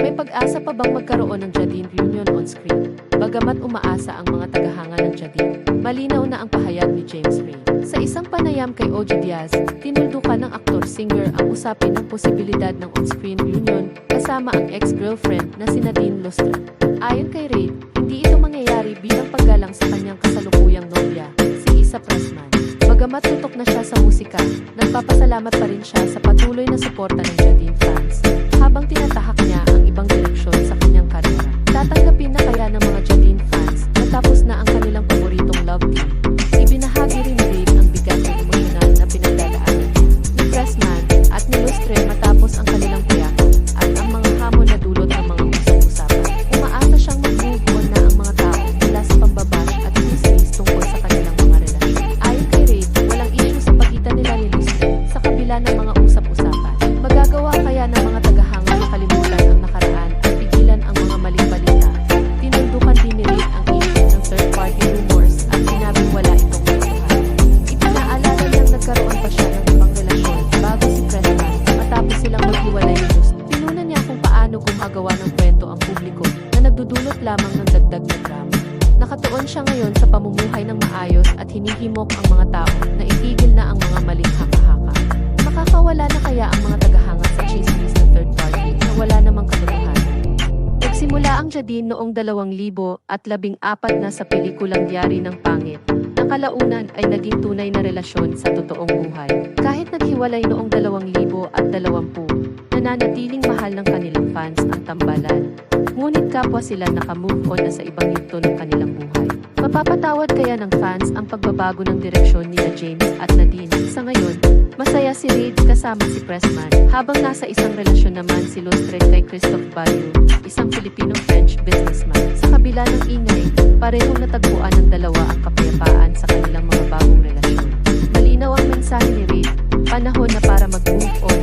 May pag-asa pa bang magkaroon ng Jadine reunion on screen? Bagamat umaasa ang mga tagahanga ng Jadine, malinaw na ang pahayag ni James Ray. Sa isang panayam kay OG Diaz, tinuldukan ng aktor-singer ang usapin ng posibilidad ng on-screen reunion kasama ang ex-girlfriend na si Nadine Lustre. Ayon kay Ray, hindi ito mangyayari bilang paggalang sa kanyang kasalukuyang nobya, si Isa Pressman. Bagamat tutok na siya sa musika, nagpapasalamat pa rin siya sa patuloy na suporta ng Jadine fans habang tinatahak niya ang ibang direksyon sa kanyang karera. Tatanggapin na kaya ng mga Jadine fans natapos na ang kanilang paboritong love team. Paano gumagawa ng kwento ang publiko na nagdudulot lamang ng dagdag na drama. Nakatuon siya ngayon sa pamumuhay ng maayos at hinihimok ang mga tao na itigil na ang mga maling haka-haka. Makakawala na kaya ang mga tagahanga sa chismis ng third party na wala namang katotohanan. Nagsimula ang Jadine noong 2014 na sa pelikulang Diary ng Pangit. Ang kalaunan ay naging tunay na relasyon sa totoong buhay. Kahit naghiwalay noong 2020, nananatiling mahal ng kanilang fans ang tambalan. Ngunit kapwa sila nakamove on na sa ibang yugto ng kanilang buhay. Mapapatawad kaya ng fans ang pagbabago ng direksyon ni James at Nadine. Sa ngayon, masaya si Reid kasama si Pressman habang nasa isang relasyon naman si Lustre kay Christophe Bayo, isang Filipino-French businessman. Sa kabila ng ingay, parehong natagpuan ng dalawa ang kapayapaan sa kanilang mga bagong relasyon. Malinaw ang mensahe ni Reid, panahon na para mag-move on